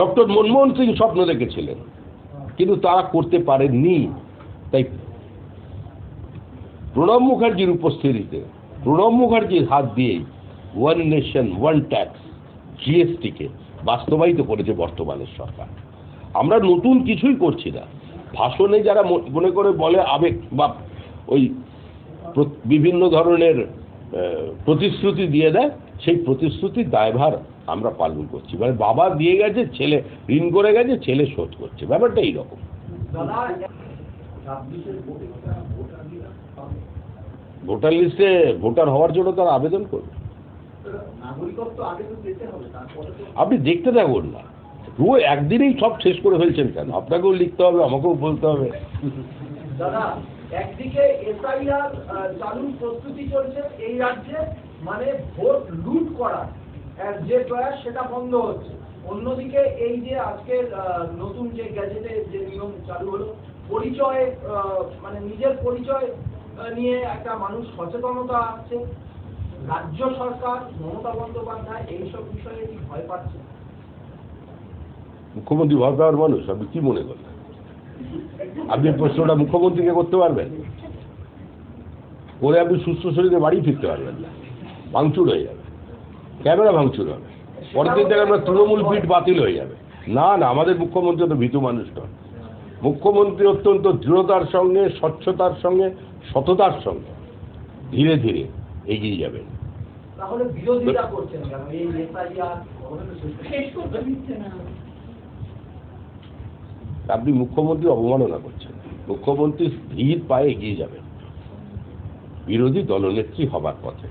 Doctor Manmohan Singh স্বপ্ন দেখেছিলেন, কিন্তু তারা করতে পারেননি। তাই প্রণব মুখার্জির উপস্থিতিতে, প্রণব মুখার্জির হাত দিয়েই ওয়ান নেশন ওয়ান ট্যাক্স জিএসটিকে বাস্তবায়িত করেছে বর্তমানের সরকার। আমরা নতুন কিছুই করছি না। ভাষণে যারা মনে করে বলে আবেগ বা ওই বিভিন্ন ধরনের প্রতিশ্রুতি দিয়ে দেয় সেই প্রতিশ্রুতির দায়ভার আমরা পালন করছি। মানে বাবা দিয়ে গেছে, ছেলে ঋণ করে গেছে, ছেলে শোধ করছে। ব্যাপারটা এইরকম। ভোটার লিস্টে ভোটার হওয়ার জন্য তারা আবেদন করবে। আপনি দেখতে থাকুন না। রুয়ো একদিনেই সব শেষ করে ফেলছেন কেন? আপনাকেও লিখতে হবে, আমাকেও বলতে হবে। দাদা একদিকে এসআইআর চালুর প্রস্তুতি চলছে এই রাজ্যে মানে ভোট লুট আহ, যে প্রয়াস সেটা বন্ধ হচ্ছে। অন্যদিকে এই যে আজকের নতুন যে গ্যাজেটে যে নিয়ম চালু হলো পরিচয় মানে নিজের পরিচয় নিয়ে একটা মানুষ সচেতনতা আসছে রাজ্য সরকার মমতা বন্দ্যোপাধ্যায় এইসব বিষয়ে কি ভয় পাচ্ছে? মুখ্যমন্ত্রী পাওয়ার মানুষ আপনি কি মনে করেন আপনি প্রশ্নটা মুখ্যমন্ত্রীকে করতে পারবেন? করে আপনি সুস্থ শরীরে বাড়ি ফিরতে পারবেন না। ভাঙচুর হয়ে যাবে। ক্যামেরা ভাঙচুর হবে। পরের দিন থেকে আপনার তৃণমূল পিঠ বাতিল হয়ে যাবে। না না আমাদের মুখ্যমন্ত্রী তো ভীতু মানুষ নয় মুখ্যমন্ত্রী অত্যন্ত দৃঢ়তার সঙ্গে স্বচ্ছতার সঙ্গে সততার সঙ্গে ধীরে ধীরে এগিয়ে যাবেন। তাহলে বিরোধিতা করছেন কেন এই এসআইআর শেষ করতে দিচ্ছে না আপনি মুখ্যমন্ত্রী অবমাননা করছেন। মুখ্যমন্ত্রী স্থির পায়ে এগিয়ে যাবেন বিরোধী দলনেত্রী হবার পথে।